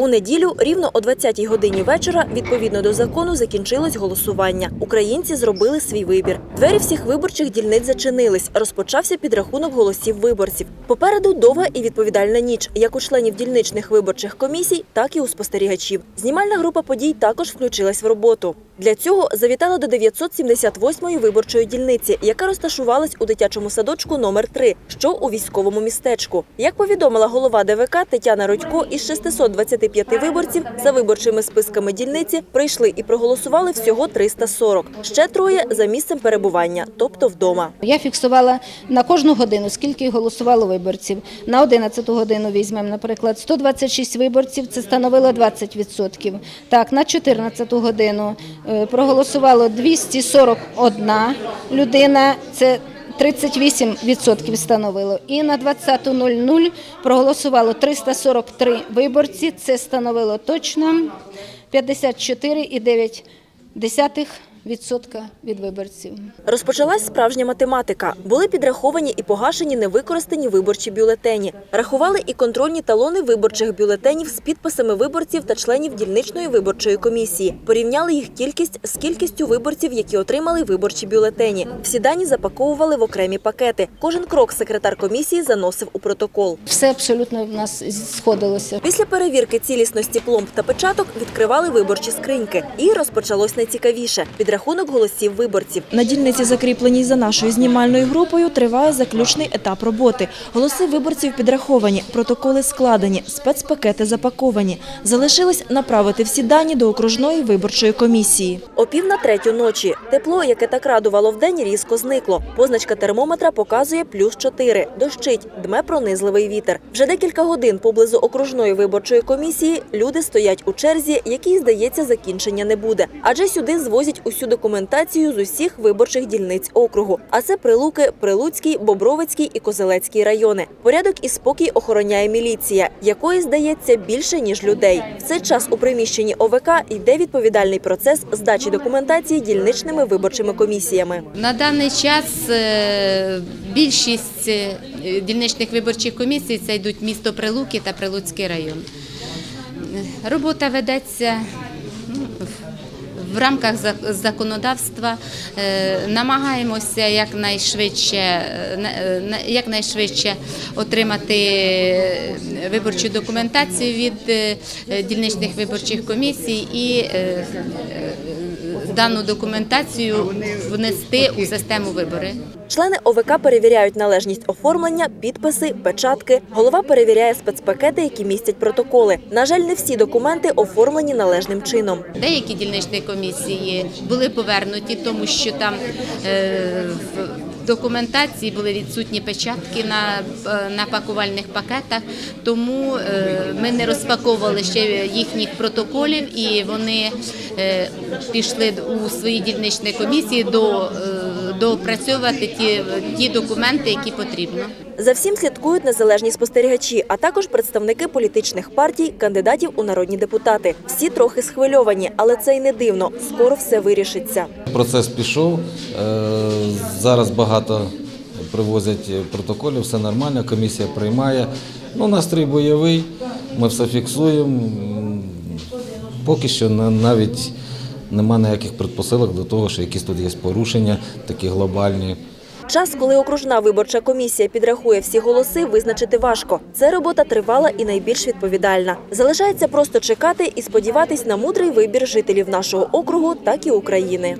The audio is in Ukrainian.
У неділю рівно о 20-й годині вечора, відповідно до закону, закінчилось голосування. Українці зробили свій вибір. Двері всіх виборчих дільниць зачинились. Розпочався підрахунок голосів виборців. Попереду довга і відповідальна ніч, як у членів дільничних виборчих комісій, так і у спостерігачів. Знімальна група подій також включилась в роботу. Для цього завітала до 978-ї виборчої дільниці, яка розташувалась у дитячому садочку номер 3 що у військовому містечку. Як повідомила голова ДВК Тетяна Родько, із 625 виборців за виборчими списками дільниці прийшли і проголосували всього 340. Ще троє за місцем перебування, тобто вдома. Я фіксувала на кожну годину, скільки голосувало виборців. На 11 годину візьмемо, наприклад, 126 виборців, це становило 20%. Так, на 14 годину е, проголосувало 241 людина, це 38% становило. І на 20.00 проголосувало 343 виборці, це становило точно 54,9% від виборців. Розпочалась справжня математика. Були підраховані і погашені невикористані виборчі бюлетені. Рахували і контрольні талони виборчих бюлетенів з підписами виборців та членів дільничної виборчої комісії. Порівняли їх кількість з кількістю виборців, які отримали виборчі бюлетені. Всі дані запаковували в окремі пакети. Кожен крок секретар комісії заносив у протокол. Все абсолютно в нас сходилося. Після перевірки цілісності пломб та печаток відкривали виборчі скриньки. І розпочалось найцікавіше – підрахунок голосів виборців. На дільниці, закріпленій за нашою знімальною групою, триває заключний етап роботи. Голоси виборців підраховані, протоколи складені, спецпакети запаковані. Залишилось направити всі дані до окружної виборчої комісії. О пів на третю ночі. Тепло, яке так радувало вдень, різко зникло. Позначка термометра показує плюс 4. Дощить, дме пронизливий вітер. Вже декілька годин поблизу окружної виборчої комісії люди стоять у черзі, якій, здається, закінчення не буде. Адже сюди звозять усю документацію з усіх виборчих дільниць округу. А це Прилуки, Прилуцький, Бобровицький і Козелецький райони. Порядок і спокій охороняє міліція, якої, здається, більше, ніж людей. В цей час у приміщенні ОВК йде відповідальний процес здачі документації дільничними виборчими комісіями. На даний час е, більшість е, дільничних виборчих комісій це йдуть місто Прилуки та Прилуцький район. Е, Робота ведеться ну, в- рамках зак- законодавства. Е, Намагаємося якнайшвидше, е, е, на- якнайшвидше отримати виборчу документацію від дільничних виборчих комісій і дану документацію внести у систему вибори. Члени ОВК перевіряють належність оформлення, підписи, печатки. Голова перевіряє спецпакети, які містять протоколи. На жаль, не всі документи оформлені належним чином. Деякі дільничні комісії були повернуті, тому що там е, в документації були відсутні печатки на, е, на пакувальних пакетах, тому е, ми не розпаковували ще їхніх протоколів і вони е, пішли у свої дільничні комісії до, е, доопрацьовувати ті, ті документи, які потрібно. За всім слідкують незалежні спостерігачі, а також представники політичних партій, кандидатів у народні депутати. Всі трохи схвильовані, але це й не дивно. Скоро все вирішиться. Процес пішов. Е, Зараз багато привозять протоколів, все нормально, комісія приймає. Ну, настрій бойовий, ми все фіксуємо. Поки що на- навіть нема ніяких предпосилок до того, що якісь тут є порушення, такі глобальні. Час, коли окружна виборча комісія підрахує всі голоси, визначити важко. Це робота тривала і найбільш відповідальна. Залишається просто чекати і сподіватись на мудрий вибір жителів нашого округу, так і України.